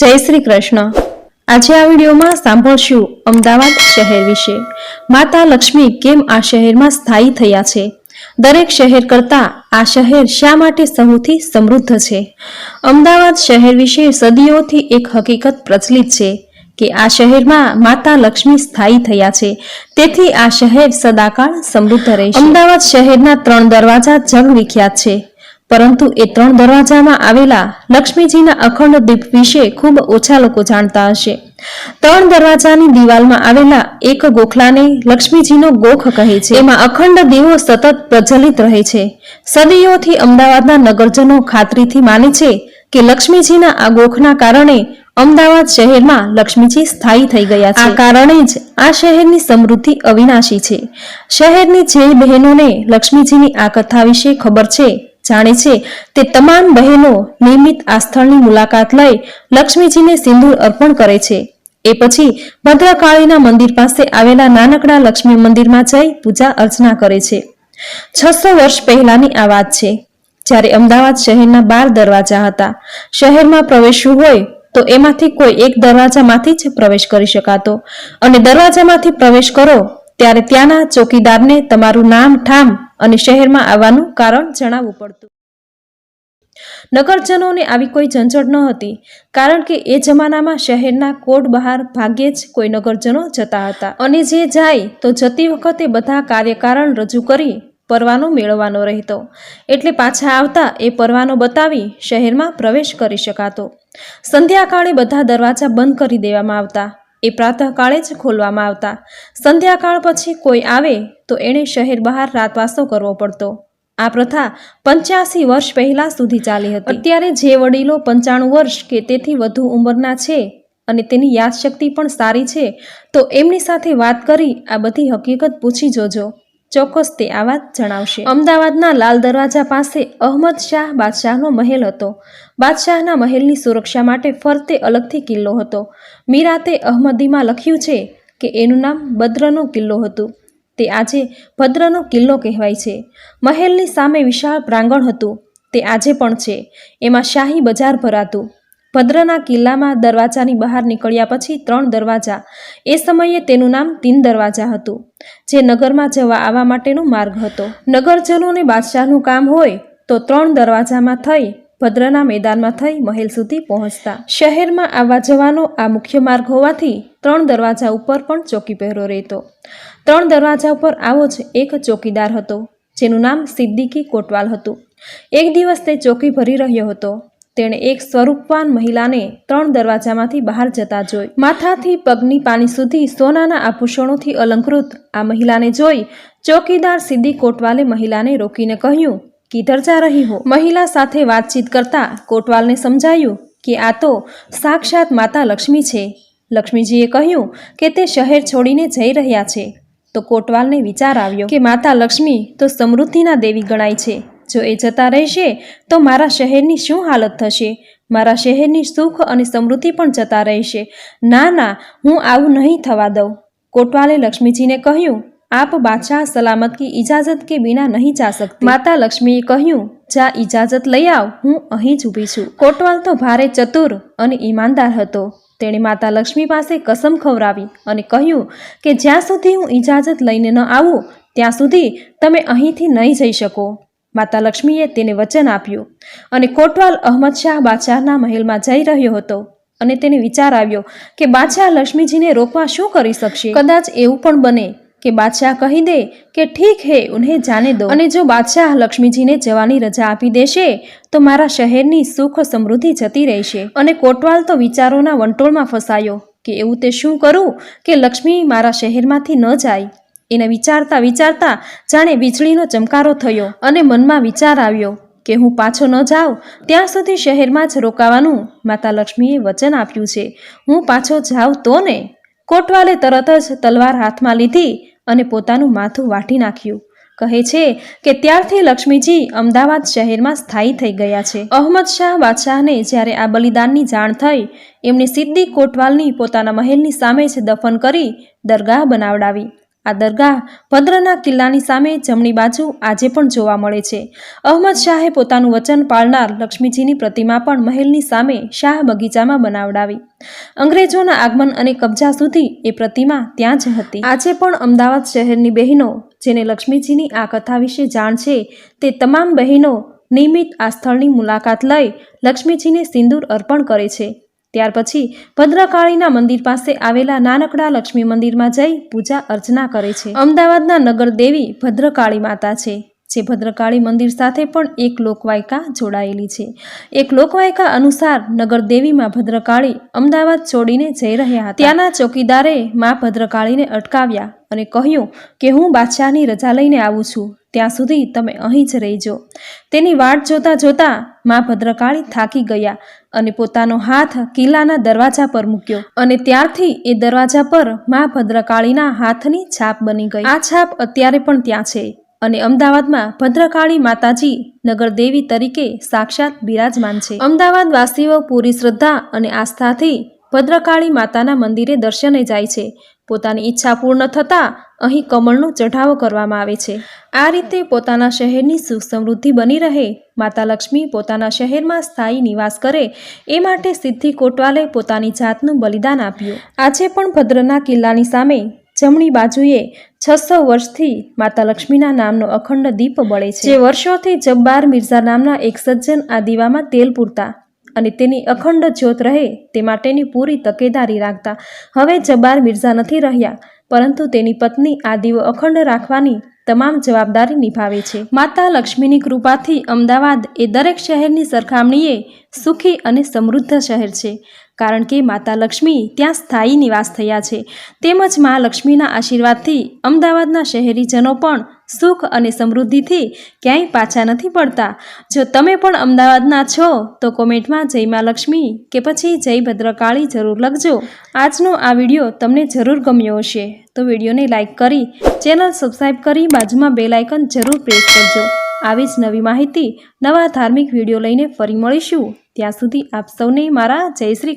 જય શ્રી કૃષ્ણ. આજે આ વિડીયોમાં સાંભળશું અમદાવાદ શહેર વિશે. માતા લક્ષ્મી કેમ આ શહેરમાં સ્થાયી થયા છે? દરેક શહેર કરતાં આ શહેર શા માટે સૌથી સમૃદ્ધ છે? અમદાવાદ શહેર વિશે સદીઓથી એક હકીકત પ્રચલિત છે કે આ શહેરમાં માતા લક્ષ્મી સ્થાયી થયા છે. તેથી આ શહેર સદાકાળ સમૃદ્ધ રહેશે. અમદાવાદ શહેરના ત્રણ દરવાજા જગ વિખ્યાત છે. પરંતુ એ ત્રણ દરવાજામાં આવેલા લક્ષ્મીજીના અખંડ દીપ વિશે ખૂબ ઓછા લોકો જાણતા હશે. ત્રણ દરવાજાની દિવાલમાં આવેલા એક ગોખલાને લક્ષ્મીજીનો ગોખ કહે છે. એમાં અખંડ દીવો સતત પ્રજ્વલિત રહે છે. સદીઓથી અમદાવાદના નગરજનો ખાતરીથી માને છે કે લક્ષ્મીજીના આ ગોખના કારણે અમદાવાદ શહેરમાં લક્ષ્મીજી સ્થાયી થઈ ગયા છે. આ કારણે જ આ શહેરની સમૃદ્ધિ અવિનાશી છે. શહેરની જે બહેનોને લક્ષ્મીજીની આ કથા વિશે ખબર છે. જાણે છે તે તમામ બહેનો નિયમિત આ સ્થળની મુલાકાત લઈ લક્ષ્મીજીને સિંદૂર અર્પણ કરે છે. એ પછી ભદ્રકાળીના મંદિર પાસે આવેલા નાનકડા લક્ષ્મી મંદિરમાં જઈ પૂજા અર્ચના કરે છે. છસો વર્ષ પહેલાની આ વાત છે. જ્યારે અમદાવાદ શહેરના બાર દરવાજા હતા. શહેરમાં પ્રવેશવું હોય તો એમાંથી કોઈ એક દરવાજામાંથી જ પ્રવેશ કરી શકાતો. અને દરવાજામાંથી પ્રવેશ કરો ત્યારે ત્યાંના ચોકીદારને તમારું નામ ઠામ અને શહેરમાં આવવાનું કારણ જણાવવું પડતું. નગરજનોને આવી કોઈ ઝંઝટ ન હતી, કારણ કે એ જમાનામાં શહેરના કોડ બહાર ભાગ્યે જ કોઈ નગરજનો જતા હતા. અને જે જાય તો જતી વખતે બધા કાર્યકારણ રજૂ કરી પરવાનો મેળવવાનો રહેતો. એટલે પાછા આવતા એ પરવાનો બતાવી શહેરમાં પ્રવેશ કરી શકાતો. સંધ્યાકાળે બધા દરવાજા બંધ કરી દેવામાં આવતા. એ પ્રાતઃકાળે જ ખોલવામાં આવતા. સંધ્યાકાળ પછી કોઈ આવે તો એણે શહેર બહાર રાતવાસો કરવો પડતો. આ પ્રથા પંચ્યાસી વર્ષ પહેલાં સુધી ચાલી હતી. અત્યારે જે વડીલો પંચાણું વર્ષ કે તેથી વધુ ઉંમરના છે અને તેની યાદશક્તિ પણ સારી છે, તો એમની સાથે વાત કરી આ બધી હકીકત પૂછી જોજો. ચોક્કસ તે આ વાત જણાવશે. અમદાવાદના લાલ દરવાજા પાસે અહમદ શાહ બાદશાહનો મહેલ હતો. બાદશાહના મહેલની સુરક્ષા માટે ફરતે અલગથી કિલ્લો હતો. મીરાતે અહમદીમાં લખ્યું છે કે એનું નામ બદ્રનો કિલ્લો હતું. તે આજે ભદ્રનો કિલ્લો કહેવાય છે. મહેલની સામે વિશાળ પ્રાંગણ હતું. તે આજે પણ છે. એમાં શાહી બજાર ભરાતું. ભદ્રના કિલ્લામાં દરવાજાની બહાર નીકળ્યા પછી ત્રણ દરવાજા. એ સમયે તેનું નામ તીન દરવાજા હતું, જે નગરમાં જવા આવવા માટેનો માર્ગ હતો. નગરજનોને બાદશાહનું કામ હોય તો ત્રણ દરવાજામાં થઈ, ભદ્રના મેદાનમાં થઈ, મહેલ સુધી પહોંચતા. શહેરમાં આવવા જવાનો આ મુખ્ય માર્ગ હોવાથી ત્રણ દરવાજા ઉપર પણ ચોકી પહેરો રહેતો. ત્રણ દરવાજા ઉપર આવો જ એક ચોકીદાર હતો, જેનું નામ સિદ્દીકી કોટવાલ હતું. એક દિવસ તે ચોકી ભરી રહ્યો હતો. તેણે એક સ્વરૂપવાન મહિલાને ત્રણ દરવાજામાંથી બહાર જતા જોઈ. માથાથી પગની પાની સુધી સોનાના આભૂષણોથી અલંકૃત આ મહિલાને જોઈ ચોકીદાર સિદ્ધિ કોટવાલે મહિલાને રોકીને કહ્યું કિધર જા રહી હો. મહિલા સાથે વાતચીત કરતા કોટવાલને સમજાયું કે આ તો સાક્ષાત માતા લક્ષ્મી છે. લક્ષ્મીજીએ કહ્યું કે તે શહેર છોડીને જઈ રહ્યા છે. તો કોટવાલને વિચાર આવ્યો કે માતા લક્ષ્મી તો સમૃદ્ધિના દેવી ગણાય છે. જો એ જતા રહેશે, તો મારા શહેરની શું હાલત થશે? મારા શહેરની સુખ અને સમૃદ્ધિ પણ જતા રહેશે. ના ના, હું આવું નહીં થવા દઉં. કોટવાલે લક્ષ્મીજીને કહ્યું, આપ બાદશાહ સલામત કી ઇજાજત કે બિના નહીં જા શકતી. માતા લક્ષ્મીએ કહ્યું, જા, ઇજાજત લઈ આવ, હું અહીં જ ઊભી છું. કોટવાલ તો ભારે ચતુર અને ઈમાનદાર હતો. તેણે માતા લક્ષ્મી પાસે કસમ ખવરાવી અને કહ્યું કે જ્યાં સુધી હું ઇજાજત લઈને ન આવું, ત્યાં સુધી તમે અહીંથી નહીં જઈ શકો. માતા લક્ષ્મીએ તેને વચન આપ્યું અને કોટવાલ અહમદ શાહ બાદશાહના મહેલમાં જઈ રહ્યો હતો અને તેને વિચાર આવ્યો કે બાદશાહ લક્ષ્મીજીને રોકવા શું કરી શકશે? કદાચ એવું પણ બને કે બાદશાહ કહી દે કે ઠીક હે, ઉન્હે જાને દો. અને જો બાદશાહ લક્ષ્મીજીને જવાની રજા આપી દેશે, તો મારા શહેરની સુખ સમૃદ્ધિ જતી રહેશે. અને કોટવાલ તો વિચારોના વંટોળમાં ફસાયો કે એવું તે શું કરું કે લક્ષ્મી મારા શહેરમાંથી ન જાય? એને વિચારતા વિચારતા જાણે વીજળીનો ચમકારો થયો અને મનમાં વિચાર આવ્યો કે હું પાછો ન જાઉં, ત્યાં સુધી શહેરમાં જ રોકાવાનું માતા લક્ષ્મીએ વચન આપ્યું છે. હું પાછો જાઉં તો ને? કોટવાલે તરત જ તલવાર હાથમાં લીધી અને પોતાનું માથું વાટી નાખ્યું. કહે છે કે ત્યારથી લક્ષ્મીજી અમદાવાદ શહેરમાં સ્થાયી થઈ ગયા છે. અહમદ શાહ બાદશાહને જ્યારે આ બલિદાનની જાણ થઈ, એમણે સિદ્દી કોટવાલની પોતાના મહેલની સામે જ દફન કરી દરગાહ બનાવડાવી. આ દરગાહ ભદ્રના કિલ્લાની સામે જમણી બાજુ આજે પણ જોવા મળે છે. અહમદ શાહે પોતાનું વચન પાળનાર લક્ષ્મીજીની પ્રતિમા પણ મહેલની સામે શાહ બગીચામાં બનાવડાવી. અંગ્રેજોના આગમન અને કબજા સુધી એ પ્રતિમા ત્યાં જ હતી. આજે પણ અમદાવાદ શહેરની બહેનો, જેને લક્ષ્મીજીની આ કથા વિશે જાણ છે, તે તમામ બહેનો નિયમિત આ સ્થળની મુલાકાત લઈ લક્ષ્મીજીને સિંદૂર અર્પણ કરે છે. ત્યાર પછી ભદ્રકાળીના મંદિર પાસે આવેલા નાનકડા લક્ષ્મી મંદિરમાં જઈ પૂજા અર્ચના કરે છે. અમદાવાદના નગર દેવી ભદ્રકાળી માતા છે, જે ભદ્રકાળી મંદિર સાથે પણ એક લોકવાયકા જોડાયેલી છે. એક લોકવાયકા અનુસાર નગર દેવીમાં ભદ્રકાળી અમદાવાદ છોડીને જઈ રહ્યા હતા. ત્યાંના ચોકીદારે મા ભદ્રકાળીને અટકાવ્યા અને કહ્યું કે, હું બાદશાહની રજા લઈને આવું છું. ત્યાં સુધી તમે અહીં જ રહીજો. તેની વાટ જોતા જોતા મા ભદ્રકાળી થાકી ગયા અને પોતાનો હાથ કિલ્લાના દરવાજા પર મૂક્યો અને ત્યારથી એ દરવાજા પર મા ભદ્રકાળીના હાથની છાપ બની ગઈ. આ છાપ અત્યારે પણ ત્યાં છે અને અમદાવાદમાં ભદ્રકાળી માતાજી નગર દેવી તરીકે સાક્ષાત બિરાજમાન છે. અમદાવાદ વાસીઓ પૂરી શ્રદ્ધા અને આસ્થાથી ભદ્રકાળી માતાના મંદિરે દર્શને જાય છે. પોતાની ઈચ્છા પૂર્ણ થતાં અહીં કમળનો ચઢાવો કરવામાં આવે છે. આ રીતે પોતાના શહેરની સુખ સમૃદ્ધિ બની રહે, માતા લક્ષ્મી પોતાના શહેરમાં સ્થાયી નિવાસ કરે, એ માટે સિદ્ધિ કોટવાલે પોતાની જાતનું બલિદાન આપ્યું. આજે પણ ભદ્રના કિલ્લાની સામે જમણી બાજુએ છસો વર્ષથી માતા લક્ષ્મીના નામનો અખંડ દીપ બળે છે. જે વર્ષોથી જબ્બાર મિર્ઝા નામના એક સજ્જન આ દીવામાં તેલ પૂરતા અને તેની અખંડ જ્યોત રહે, તે માટેની પૂરી તકેદારી રાખતા. હવે જબ્બાર મિર્ઝા નથી રહ્યા. પરંતુ તેની પત્ની આ દીવો અખંડ રાખવાની તમામ જવાબદારી નિભાવે છે. માતા લક્ષ્મીની કૃપાથી અમદાવાદ એ દરેક શહેરની સરખામણીએ સુખી અને સમૃદ્ધ શહેર છે. કારણ કે માતા લક્ષ્મી ત્યાં સ્થાયી નિવાસ થયા છે. તેમજ મા લક્ષ્મીના આશીર્વાદથી અમદાવાદના શહેરીજનો પણ સુખ અને સમૃદ્ધિથી ક્યાંય પાછા નથી પડતા. જો તમે પણ અમદાવાદના છો, તો કોમેન્ટમાં જય મા લક્ષ્મી કે પછી જય ભદ્રકાળી જરૂર લખજો. આજનો આ વીડિયો તમને જરૂર ગમ્યો હશે, તો વિડીયોને લાઇક કરી, ચેનલ સબસ્ક્રાઈબ કરી બાજુમાં બેલ આઇકન જરૂર પ્રેસ કરજો. આવી જ નવી માહિતી, નવા ધાર્મિક વીડિયો લઈને ફરી મળીશું. ત્યાં સુધી આપ સૌને મારા જય શ્રી